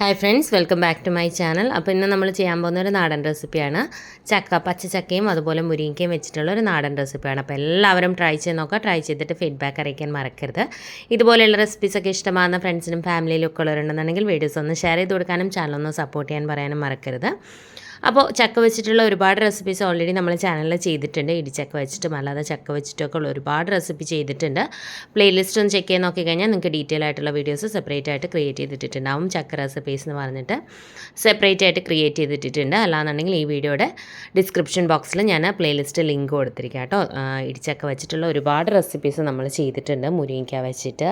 Hi friends welcome back to my channel അപ്പോൾ ഇന്ന് നമ്മൾ ചെയ്യാൻ പോകുന്ന ഒരു നാടൻ റെസിപ്പിയാണ് ചക്ക പച്ച ചക്കയും അതുപോലെ മുരിങ്ങയും വെച്ചിട്ടുള്ള ഒരു നാടൻ റെസിപ്പിയാണ് അപ്പോൾ എല്ലാവരും ട്രൈ ചെയ്ത് നോക്കുക. ട്രൈ ചെയ്തിട്ട് ഫീഡ്ബാക്ക് അറിയിക്കാൻ മറക്കരുത്. ഇതുപോലെയുള്ള റെസിപ്പീസൊക്കെ ഇഷ്ടമാകുന്ന ഫ്രണ്ട്സിനും ഫാമിലിയിലും ഒക്കെ ഉള്ളവരുണ്ടെന്നുണ്ടെങ്കിൽ വീഡിയോസ് ഒന്ന് ഷെയർ ചെയ്ത് കൊടുക്കാനും ചാനൽ ഒന്ന് സപ്പോർട്ട് ചെയ്യാൻ പറയാനും മറക്കരുത്. അപ്പോൾ ചക്ക വെച്ചിട്ടുള്ള ഒരുപാട് റെസിപ്പീസ് ഓൾറെഡി നമ്മൾ ചാനലിൽ ചെയ്തിട്ടുണ്ട്. ഇടിച്ചക്ക വെച്ചിട്ടും അല്ലാതെ ചക്ക വെച്ചിട്ടൊക്കെ ഉള്ള ഒരുപാട് റെസിപ്പി ചെയ്തിട്ടുണ്ട്. പ്ലേലിസ്റ്റ് ഒന്ന് ചെക്ക് ചെയ്ത് നോക്കി കഴിഞ്ഞാൽ നിങ്ങൾക്ക് ഡീറ്റെയിൽ ആയിട്ടുള്ള വീഡിയോസ് സെപ്പറേറ്റ് ആയിട്ട് ക്രിയേറ്റ് ചെയ്തിട്ടുണ്ടാവും ചക്ക റെസിപ്പീസ് എന്ന് പറഞ്ഞിട്ട് സെപ്പറേറ്റ് ആയിട്ട് ക്രിയേറ്റ് ചെയ്തിട്ടിട്ടുണ്ട്. അല്ലാന്നുണ്ടെങ്കിൽ ഈ വീഡിയോയുടെ ഡിസ്ക്രിപ്ഷൻ ബോക്സിൽ ഞാൻ പ്ലേലിസ്റ്റ് ലിങ്ക് കൊടുത്തിരിക്കാം കേട്ടോ. ഇടിച്ചക്ക വെച്ചിട്ടുള്ള ഒരുപാട് റെസിപ്പീസ് നമ്മൾ ചെയ്തിട്ടുണ്ട്. മുരിങ്ങയ്ക്ക വെച്ചിട്ട്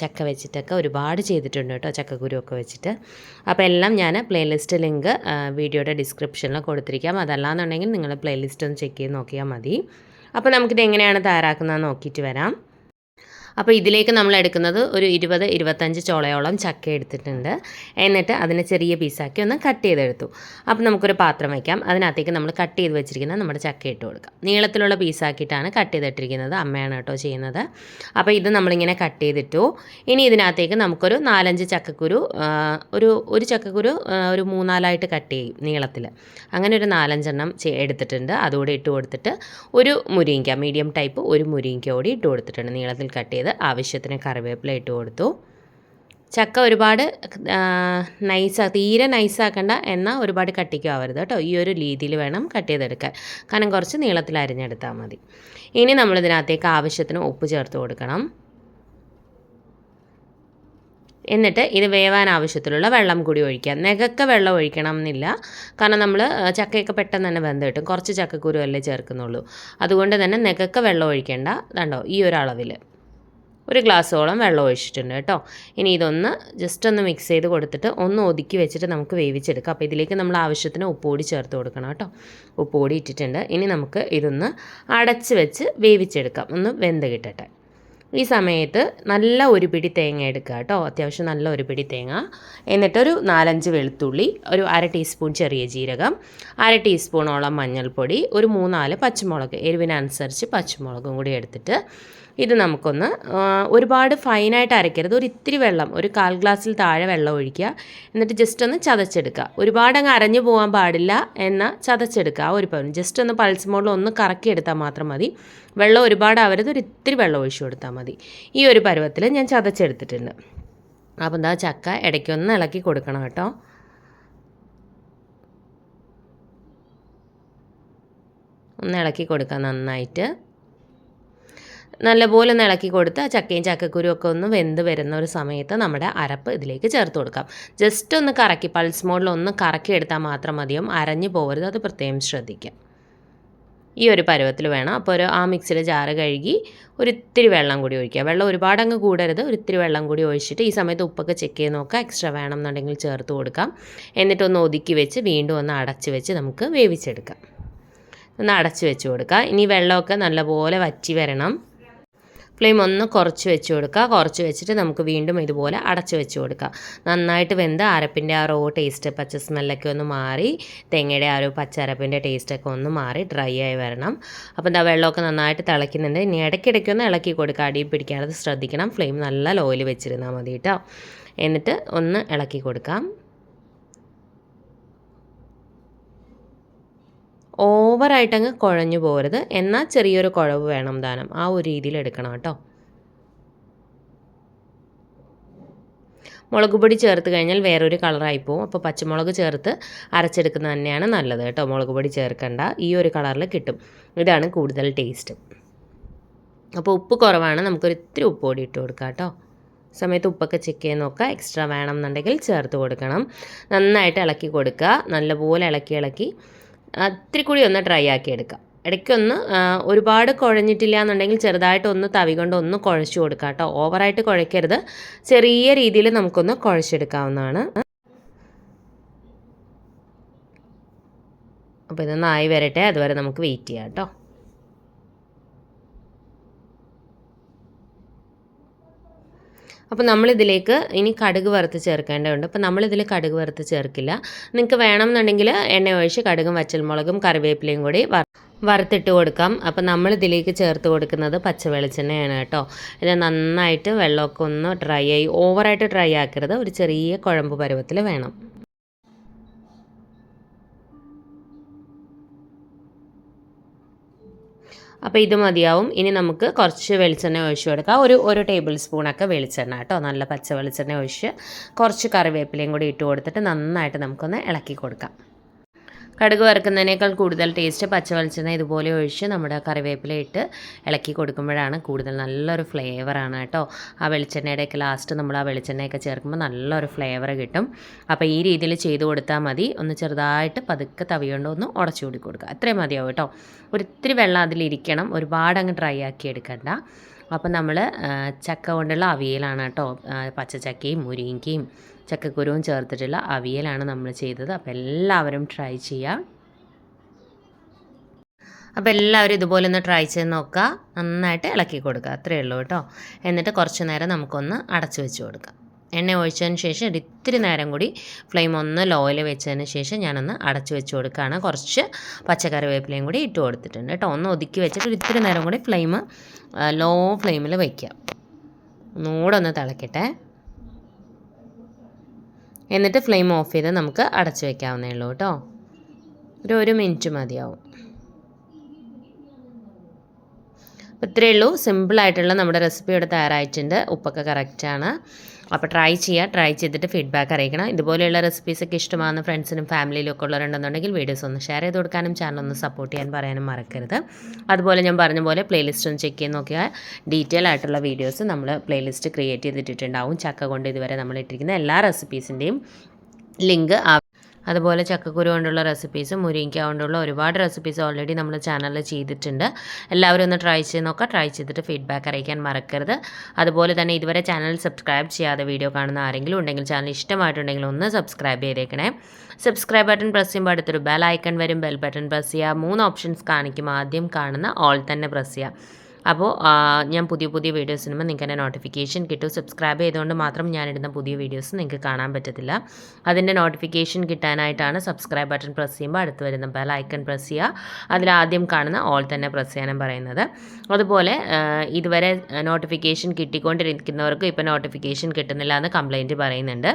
ചക്ക വെച്ചിട്ടൊക്കെ ഒരുപാട് ചെയ്തിട്ടുണ്ട് കേട്ടോ. ചക്കക്കുരുവൊക്കെ വെച്ചിട്ട്. അപ്പോൾ എല്ലാം ഞാൻ പ്ലേലിസ്റ്റ് ലിങ്ക് വീഡിയോയുടെ ഡിസ്ക്രിപ്ഷനിൽ കൊടുത്തിരിക്കാം. അതല്ലാന്നുണ്ടെങ്കിൽ നിങ്ങൾ പ്ലേലിസ്റ്റ് ഒന്ന് ചെക്ക് ചെയ്ത് നോക്കിയാൽ മതി. അപ്പോൾ നമുക്കിത് എങ്ങനെയാണ് തയ്യാറാക്കുന്നത് നോക്കിയിട്ട് വരാം. അപ്പോൾ ഇതിലേക്ക് നമ്മൾ എടുക്കുന്നത് ഒരു ഇരുപത് ഇരുപത്തഞ്ച് ചോളയോളം ചക്ക എടുത്തിട്ടുണ്ട്. എന്നിട്ട് അതിനെ ചെറിയ പീസാക്കി ഒന്ന് കട്ട് ചെയ്തെടുത്തു. അപ്പോൾ നമുക്കൊരു പാത്രം വയ്ക്കാം അതിനകത്തേക്ക് നമ്മൾ കട്ട് ചെയ്ത് വെച്ചിരിക്കുന്ന നമ്മുടെ ചക്ക ഇട്ട് കൊടുക്കാം. നീളത്തിലുള്ള പീസാക്കിയിട്ടാണ് കട്ട് ചെയ്തിട്ടിരിക്കുന്നത്. അമ്മയാണ് കേട്ടോ ചെയ്യുന്നത്. അപ്പോൾ ഇത് നമ്മളിങ്ങനെ കട്ട് ചെയ്തിട്ടു. ഇനി ഇതിനകത്തേക്ക് നമുക്കൊരു നാലഞ്ച് ചക്കക്കുരു ഒരു ഒരു ചക്കക്കുരു ഒരു മൂന്നാലായിട്ട് കട്ട് ചെയ്യും നീളത്തിൽ അങ്ങനെ ഒരു നാലഞ്ചെണ്ണം എടുത്തിട്ടുണ്ട്. അതുകൂടി ഇട്ട് കൊടുത്തിട്ട് ഒരു മുരിങ്ങ മീഡിയം ടൈപ്പ് ഒരു മുരിങ്ങ കൂടി ഇട്ട് കൊടുത്തിട്ടുണ്ട്. നീളത്തിൽ കട്ട് ആവശ്യത്തിന് കറിവേപ്പില ഇട്ട് കൊടുത്തു. ചക്ക ഒരുപാട് നൈസാ തീരെ നൈസാക്കണ്ട എന്നാൽ ഒരുപാട് കട്ടിക്കും ആവരുത് കേട്ടോ. ഈ ഒരു രീതിയിൽ വേണം കട്ട് ചെയ്തെടുക്കാൻ. കാരണം കുറച്ച് നീളത്തിൽ അരിഞ്ഞെടുത്താൽ മതി. ഇനി നമ്മൾ നമ്മളിതിനകത്തേക്ക് ആവശ്യത്തിന് ഉപ്പ് ചേർത്ത് കൊടുക്കണം. എന്നിട്ട് ഇത് വേവാൻ ആവശ്യത്തിലുള്ള വെള്ളം കൂടി ഒഴിക്കുക നെകക്ക വെള്ളം ഒഴിക്കണം എന്നില്ല. കാരണം നമ്മൾ ചക്കയൊക്കെ പെട്ടെന്ന് തന്നെ വെന്ത് കിട്ടും. കുറച്ച് ചക്കക്കുരു അല്ലേ ചേർക്കുന്നുള്ളൂ. അതുകൊണ്ട് തന്നെ നെകക്ക വെള്ളം ഒഴിക്കേണ്ട. കണ്ടോ? ഈ ഒരു അളവിൽ ഒരു ഗ്ലാസ്സോളം വെള്ളം ഒഴിച്ചിട്ടുണ്ട് കേട്ടോ. ഇനി ഇതൊന്ന് ജസ്റ്റ് ഒന്ന് മിക്സ് ചെയ്ത് കൊടുത്തിട്ട് ഒന്ന് ഒതുക്കി വെച്ചിട്ട് നമുക്ക് വേവിച്ചെടുക്കാം. അപ്പോൾ ഇതിലേക്ക് നമ്മൾ ആവശ്യത്തിന് ഉപ്പുപൊടി ചേർത്ത് കൊടുക്കണം കേട്ടോ. ഉപ്പുപൊടി ഇട്ടിട്ടുണ്ട്. ഇനി നമുക്ക് ഇതൊന്ന് അടച്ച് വെച്ച് വേവിച്ചെടുക്കാം. ഒന്ന് വെന്ത് കിട്ടട്ടെ. ഈ സമയത്ത് നല്ല ഒരു പിടി തേങ്ങ എടുക്കുക കേട്ടോ. അത്യാവശ്യം നല്ല ഒരു പിടി തേങ്ങ. എന്നിട്ടൊരു നാലഞ്ച് വെളുത്തുള്ളി ഒരു അര ടീസ്പൂൺ ചെറിയ ജീരകം അര ടീസ്പൂണോളം മഞ്ഞൾപ്പൊടി ഒരു മൂന്നാൽ പച്ചമുളക് എരിവിനനുസരിച്ച് പച്ചമുളകും കൂടി എടുത്തിട്ട് ഇത് നമുക്കൊന്ന് ഒരുപാട് ഫൈനായിട്ട് അരയ്ക്കരുത്. ഒരു ഇത്തിരി വെള്ളം ഒരു കാൽ ഗ്ലാസ്സിൽ താഴെ വെള്ളം ഒഴിക്കുക. എന്നിട്ട് ജസ്റ്റ് ഒന്ന് ചതച്ചെടുക്കുക. ഒരുപാട് അങ്ങ് അരഞ്ഞു പോകാൻ പാടില്ല എന്നാൽ ചതച്ചെടുക്കുക. ആ ഒരു പവൻ ജസ്റ്റ് ഒന്ന് പൾസ് മോളിൽ ഒന്ന് കറക്കിയെടുത്താൽ മാത്രം മതി. വെള്ളം ഒരുപാട് ആവരുത്. ഒരു ഇത്തിരി വെള്ളം ഒഴിച്ചു കൊടുത്താൽ മതി. ഈ ഒരു പരുവത്തിൽ ഞാൻ ചതച്ചെടുത്തിട്ടുണ്ട്. അപ്പോൾ എന്താ ചക്ക ഇടയ്ക്കൊന്ന് ഇളക്കി കൊടുക്കണം കേട്ടോ. ഒന്ന് ഇളക്കി കൊടുക്കുക നന്നായിട്ട്. നല്ലപോലെ ഒന്ന് ഇളക്കി കൊടുത്ത് ആ ചക്കയും ചക്കക്കുരും ഒക്കെ ഒന്ന് വെന്ത് വരുന്ന ഒരു സമയത്ത് നമ്മുടെ അരപ്പ് ഇതിലേക്ക് ചേർത്ത് കൊടുക്കാം. ജസ്റ്റ് ഒന്ന് കറക്കി പൾസ് മോഡിൽ ഒന്ന് കറക്കി എടുത്താൽ മാത്രം മതിയും? അരഞ്ഞു പോകരുത് അത് പ്രത്യേകം ശ്രദ്ധിക്കാം. ഈ ഒരു പരുവത്തിൽ വേണം. അപ്പോൾ ഒരു ആ മിക്സിയുടെ ജാറ് കഴുകി ഒരിത്തിരി വെള്ളം കൂടി ഒഴിക്കുക. വെള്ളം ഒരുപാട് അങ്ങ് കൂടരുത്. ഒരിത്തിരി വെള്ളം കൂടി ഒഴിച്ചിട്ട് ഈ സമയത്ത് ഉപ്പൊക്കെ ചെക്ക് ചെയ്ത് നോക്കുക. എക്സ്ട്രാ വേണം എന്നുണ്ടെങ്കിൽ ചേർത്ത് കൊടുക്കാം. എന്നിട്ടൊന്ന് ഒതുക്കി വെച്ച് വീണ്ടും ഒന്ന് അടച്ച് വെച്ച് നമുക്ക് വേവിച്ചെടുക്കാം. ഒന്ന് അടച്ച് വെച്ച് കൊടുക്കുക. ഇനി വെള്ളമൊക്കെ നല്ലപോലെ വറ്റി വരണം. ഫ്ലെയിം ഒന്ന് കുറച്ച് വെച്ച് കൊടുക്കുക. കുറച്ച് വെച്ചിട്ട് നമുക്ക് വീണ്ടും ഇതുപോലെ അടച്ച് വെച്ച് കൊടുക്കുക. നന്നായിട്ട് വെന്ത് അരപ്പിന്റെ ആ റോ ടേസ്റ്റ് പച്ച സ്മെല്ലൊക്കെ ഒന്ന് മാറി തേങ്ങയുടെ ആ ഒരു പച്ചരപ്പിന്റെ ടേസ്റ്റൊക്കെ ഒന്ന് മാറി ഡ്രൈ ആയി വരണം. അപ്പോൾ എന്താ വെള്ളമൊക്കെ നന്നായിട്ട് തിളയ്ക്കുന്നുണ്ട്. ഇനി ഇടയ്ക്കിടയ്ക്ക് ഒന്ന് ഇളക്കി കൊടുക്കുക. അടിയിൽ പിടിക്കാതെ ശ്രദ്ധിക്കണം. ഫ്ലെയിം നല്ല ലോയിൽ വെച്ചിരുന്നാൽ മതി കേട്ടോ. എന്നിട്ട് ഒന്ന് ഇളക്കി കൊടുക്കാം. ഓവറായിട്ടങ്ങ് കുഴഞ്ഞു പോകരുത് എന്നാൽ ചെറിയൊരു കുഴവ് വേണം ദാനം. ആ ഒരു രീതിയിൽ എടുക്കണം കേട്ടോ. മുളക് പൊടി ചേർത്ത് കഴിഞ്ഞാൽ വേറൊരു കളറായി പോകും അപ്പോൾ പച്ചമുളക് ചേർത്ത് അരച്ചെടുക്കുന്നത് തന്നെയാണ് നല്ലത് കേട്ടോ. മുളക് പൊടി ചേർക്കണ്ട. ഈ ഒരു കളറിൽ കിട്ടും. ഇതാണ് കൂടുതൽ ടേസ്റ്റ് അപ്പോൾ ഉപ്പ് കുറവാണ്. നമുക്കൊരു ഇത്തിരി ഉപ്പ് കൂടി ഇട്ട് കൊടുക്കാം കേട്ടോ. സമയത്ത് ഉപ്പൊക്കെ ചെക്ക് ചെയ്ത് നോക്കുക. എക്സ്ട്രാ വേണം എന്നുണ്ടെങ്കിൽ ചേർത്ത് കൊടുക്കണം. നന്നായിട്ട് ഇളക്കി കൊടുക്കുക. നല്ലപോലെ ഇളക്കി ഇളക്കി ഇത്തിരി കൂടി ഒന്ന് ഡ്രൈ ആക്കി എടുക്കാം. ഇടയ്ക്കൊന്ന് ഒരുപാട് കുഴഞ്ഞിട്ടില്ല എന്നുണ്ടെങ്കിൽ ചെറുതായിട്ട് ഒന്ന് തവി കൊണ്ട് ഒന്ന് കുഴച്ചു കൊടുക്കുക കേട്ടോ. ഓവറായിട്ട് കുഴക്കരുത്. ചെറിയ രീതിയിൽ നമുക്കൊന്ന് കുഴച്ചെടുക്കാവുന്നതാണ്. അപ്പോൾ ഇത് നന്നായി വരട്ടെ. അതുവരെ നമുക്ക് വെയിറ്റ് ചെയ്യാം കേട്ടോ. അപ്പോൾ നമ്മളിതിലേക്ക് ഇനി കടുക് വറുത്ത് ചേർക്കേണ്ടതുണ്ട്. അപ്പോൾ നമ്മളിതിൽ കടുക് വറുത്ത് ചേർക്കില്ല. നിങ്ങൾക്ക് വേണമെന്നുണ്ടെങ്കിൽ എണ്ണ ഒഴിച്ച് കടുകും വച്ചൽമുളകും കറിവേപ്പിലയും കൂടി വറ വറുത്തിട്ട് കൊടുക്കാം. അപ്പോൾ നമ്മൾ ഇതിലേക്ക് ചേർത്ത് കൊടുക്കുന്നത് പച്ച വെളിച്ചെണ്ണയാണ് കേട്ടോ. ഇത് നന്നായിട്ട് വെള്ളമൊക്കെ ഒന്ന് ഡ്രൈ ആയി ഓവറായിട്ട് ഡ്രൈ ആക്കരുത്. ഒരു ചെറിയ കുഴമ്പ് പരുവത്തിൽ വേണം. അപ്പോൾ ഇത് മതിയാവും. ഇനി നമുക്ക് കുറച്ച് വെളിച്ചെണ്ണ ഒഴിച്ച് കൊടുക്കാം. ഒരു ഒരു ടേബിൾ സ്പൂണൊക്കെ വെളിച്ചെണ്ണ കേട്ടോ. നല്ല പച്ച വെളിച്ചെണ്ണ ഒഴിച്ച് കുറച്ച് കറിവേപ്പിലയും കൂടി ഇട്ട് കൊടുത്തിട്ട് നന്നായിട്ട് നമുക്കൊന്ന് ഇളക്കി കൊടുക്കാം. കടുക് വറുക്കുന്നതിനേക്കാൾ കൂടുതൽ ടേസ്റ്റ് പച്ച വെളിച്ചെണ്ണ ഇതുപോലെ ഒഴിച്ച് നമ്മുടെ കറിവേപ്പില ഇട്ട് ഇളക്കി കൊടുക്കുമ്പോഴാണ് കൂടുതൽ നല്ലൊരു ഫ്ലേവറാണ് കേട്ടോ. ആ വെളിച്ചെണ്ണയുടെയൊക്കെ ലാസ്റ്റ് നമ്മൾ ആ വെളിച്ചെണ്ണയൊക്കെ ചേർക്കുമ്പോൾ നല്ലൊരു ഫ്ലേവർ കിട്ടും. അപ്പോൾ ഈ രീതിയിൽ ചെയ്ത് കൊടുത്താൽ മതി. ഒന്ന് ചെറുതായിട്ട് പതുക്കെ തവിയുകൊണ്ട് ഒന്ന് ഉടച്ചു കൂടി കൊടുക്കുക. അത്രയും മതിയാവും കേട്ടോ. ഒരിത്തിരി വെള്ളം അതിലിരിക്കണം ഒരുപാട് അങ്ങ് ഡ്രൈ ആക്കി എടുക്കണ്ട. അപ്പം നമ്മൾ ചക്ക കൊണ്ടുള്ള അവിയലാണ് കേട്ടോ. പച്ചച്ചക്കയും മുരിങ്ങയും ചക്കക്കുരുവും ചേർത്തിട്ടുള്ള അവിയലാണ് നമ്മൾ ചെയ്തത്. അപ്പോൾ എല്ലാവരും ട്രൈ ചെയ്യാം. അപ്പോൾ എല്ലാവരും ഇതുപോലെ ഒന്ന് ട്രൈ ചെയ്ത് നോക്കുക നന്നായിട്ട് ഇളക്കി കൊടുക്കുക അത്രയേ ഉള്ളൂ കേട്ടോ. എന്നിട്ട് കുറച്ച് നേരം നമുക്കൊന്ന് അടച്ചു വെച്ച് കൊടുക്കാം. എണ്ണ ഒഴിച്ചതിന് ശേഷം ഒരു ഇത്തിരി നേരം കൂടി ഫ്ലെയിം ഒന്ന് ലോയിൽ വെച്ചതിന് ശേഷം ഞാനൊന്ന് അടച്ചു വെച്ച് കൊടുക്കുകയാണ് കുറച്ച് പച്ചക്കറി വേപ്പിലയും കൂടി ഇട്ട് കൊടുത്തിട്ടുണ്ട് കേട്ടോ. ഒന്ന് ഒതുക്കി വെച്ചിട്ട് ഒരു ഇത്തിരി നേരം കൂടി ഫ്ലെയിം ലോ ഫ്ലെയിമിൽ വയ്ക്കുക ഒന്നുകൂടെ ഒന്ന് തിളക്കട്ടെ. എന്നിട്ട് ഫ്ലെയിം ഓഫ് ചെയ്ത് നമുക്ക് അടച്ചു വയ്ക്കാവുന്നേ ഉള്ളൂ കേട്ടോ. ഒരു ഒരു മിനിറ്റ് മതിയാവും അപ്പോൾ ഇത്രയേ ഉള്ളൂ. സിമ്പിളായിട്ടുള്ള നമ്മുടെ റെസിപ്പി ഇവിടെ തയ്യാറായിട്ടുണ്ട്. ഉപ്പൊക്കെ കറക്റ്റാണ് അപ്പോൾ ട്രൈ ചെയ്യുക ട്രൈ ചെയ്തിട്ട് ഫീഡ്ബാക്ക് അറിയിക്കണം. ഇതുപോലെയുള്ള റെസിപ്പീസൊക്കെ ഇഷ്ടമാകുന്ന ഫ്രണ്ട്സിനും ഫാമിലിയിലും ഒക്കെ ഉള്ളവരുണ്ടെന്നുണ്ടെങ്കിൽ വീഡിയോസ് ഒന്ന് ഷെയർ ചെയ്ത് കൊടുക്കാനും ചാനൽ ഒന്ന് സപ്പോർട്ട് ചെയ്യാൻ പറയാനും മറക്കരുത്. അതുപോലെ ഞാൻ പറഞ്ഞ പോലെ പ്ലേലിസ്റ്റ് ഒന്ന് ചെക്ക് ചെയ്ത് നോക്കിയാൽ ഡീറ്റെയിൽ ആയിട്ടുള്ള വീഡിയോസ് നമ്മൾ പ്ലേലിസ്റ്റ് ക്രിയേറ്റ് ചെയ്തിട്ടുണ്ടാവും ചക്ക കൊണ്ട് ഇതുവരെ നമ്മൾ ഇട്ടിരിക്കുന്ന എല്ലാ റെസിപ്പീസിന്റെയും ലിങ്ക് അതുപോലെ ചക്കക്കുരു കൊണ്ടുള്ള റെസിപ്പീസ് മുരിങ്ങയ്ക്ക കൊണ്ടുള്ള ഒരുപാട് റെസിപ്പീസ് ഓൾറെഡി നമ്മൾ ചാനലിൽ ചെയ്തിട്ടുണ്ട്. എല്ലാവരും ഒന്ന് ട്രൈ ചെയ്ത് നോക്കുക. ട്രൈ ചെയ്തിട്ട് ഫീഡ്ബാക്ക് അറിയിക്കാൻ മറക്കരുത്. അതുപോലെ തന്നെ ഇതുവരെ ചാനൽ സബ്സ്ക്രൈബ് ചെയ്യാതെ വീഡിയോ കാണുന്ന ആരെങ്കിലും ഉണ്ടെങ്കിൽ ചാനൽ ഇഷ്ടമായിട്ടുണ്ടെങ്കിൽ ഒന്ന് സബ്സ്ക്രൈബ് ചെയ്തേക്കണേ. സബ്സ്ക്രൈബ് ബട്ടൺ പ്രസ് ചെയ്യുമ്പോൾ അടുത്തൊരു ബെൽ ഐക്കൺ വരും. ബെൽ ബട്ടൺ പ്രസ് ചെയ്യുക. മൂന്ന് ഓപ്ഷൻസ് കാണിക്കും. ആദ്യം കാണുന്ന ഓൾ തന്നെ പ്രസ് ചെയ്യുക. അപ്പോൾ ഞാൻ പുതിയ പുതിയ വീഡിയോസ് ഇടുമ്പോൾ നിങ്ങൾക്ക് എന്റെ നോട്ടിഫിക്കേഷൻ കിട്ടും. സബ്സ്ക്രൈബ് ചെയ്തുകൊണ്ട് മാത്രം ഞാനിടുന്ന പുതിയ വീഡിയോസ് നിങ്ങൾക്ക് കാണാൻ പറ്റത്തില്ല. അതിന്റെ നോട്ടിഫിക്കേഷൻ കിട്ടാനായിട്ടാണ് സബ്സ്ക്രൈബ് ബട്ടൺ പ്രസ് ചെയ്യുമ്പോൾ അടുത്ത് വരുന്ന ബെൽ ഐക്കൺ പ്രസ് ചെയ്യുക. അതിലാദ്യം കാണുന്ന ഓൾ തന്നെ പ്രസ് ചെയ്യാനും പറയുന്നത്. അതുപോലെ ഇതുവരെ നോട്ടിഫിക്കേഷൻ കിട്ടിക്കൊണ്ടിരിക്കുന്നവർക്ക് ഇപ്പോൾ നോട്ടിഫിക്കേഷൻ കിട്ടുന്നില്ല എന്ന് കംപ്ലയിന്റ് പറയുന്നുണ്ട്.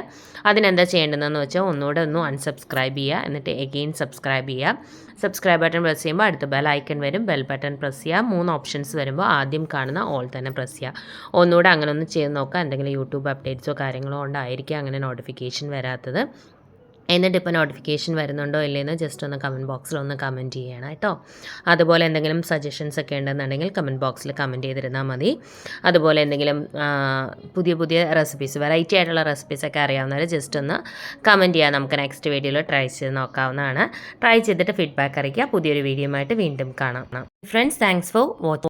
അതിനെന്താ ചെയ്യേണ്ടതെന്ന് വെച്ചാൽ ഒന്നുകൂടെ ഒന്ന് അൺസബ്സ്ക്രൈബ് ചെയ്യുക. എന്നിട്ട് എഗെയിൻ സബ്സ്ക്രൈബ് ചെയ്യുക. സബ്സ്ക്രൈബ് ബട്ടൺ പ്രസ് ചെയ്യുമ്പോൾ അടുത്ത ബെൽ ഐക്കൺ വരും. ബെൽ ബട്ടൺ പ്രസ് ചെയ്യുക. മൂന്ന് ഓപ്ഷൻസ് വരുമ്പോൾ ആദ്യം കാണുന്ന ഓൾ തന്നെ പ്രസ് ചെയ്യുക. ഒന്നുകൂടെ അങ്ങനെ ഒന്ന് ചെയ്ത് നോക്കുക. എന്തെങ്കിലും യൂട്യൂബ് അപ്ഡേറ്റ്സോ കാര്യങ്ങളോ ഉണ്ടായിരിക്കും അങ്ങനെ നോട്ടിഫിക്കേഷൻ വരാത്തത്. എന്നിട്ട് ഇപ്പോൾ നോട്ടിഫിക്കേഷൻ വരുന്നുണ്ടോ ഇല്ലയെന്ന് ജസ്റ്റ് ഒന്ന് കമന്റ് ബോക്സിൽ ഒന്ന് കമന്റ് ചെയ്യണം കേട്ടോ. അതുപോലെ എന്തെങ്കിലും സജഷൻസ് ഒക്കെ ഉണ്ടെന്നുണ്ടെങ്കിൽ കമന്റ് ബോക്സിൽ കമന്റ് ചെയ്തിരുന്നാൽ മതി. അതുപോലെ എന്തെങ്കിലും പുതിയ പുതിയ റെസിപ്പീസ് വെറൈറ്റി ആയിട്ടുള്ള റെസിപ്പീസൊക്കെ അറിയാവുന്നവർ ജസ്റ്റ് ഒന്ന് കമന്റ് ചെയ്യാം നമുക്ക് നെക്സ്റ്റ് വീഡിയോയിൽ ട്രൈ ചെയ്ത് നോക്കാവുന്നതാണ്. ട്രൈ ചെയ്തിട്ട് ഫീഡ്ബാക്ക് അറിയിക്കുക. പുതിയൊരു വീഡിയോ ആയിട്ട് വീണ്ടും കാണാം. Friends thanks for watch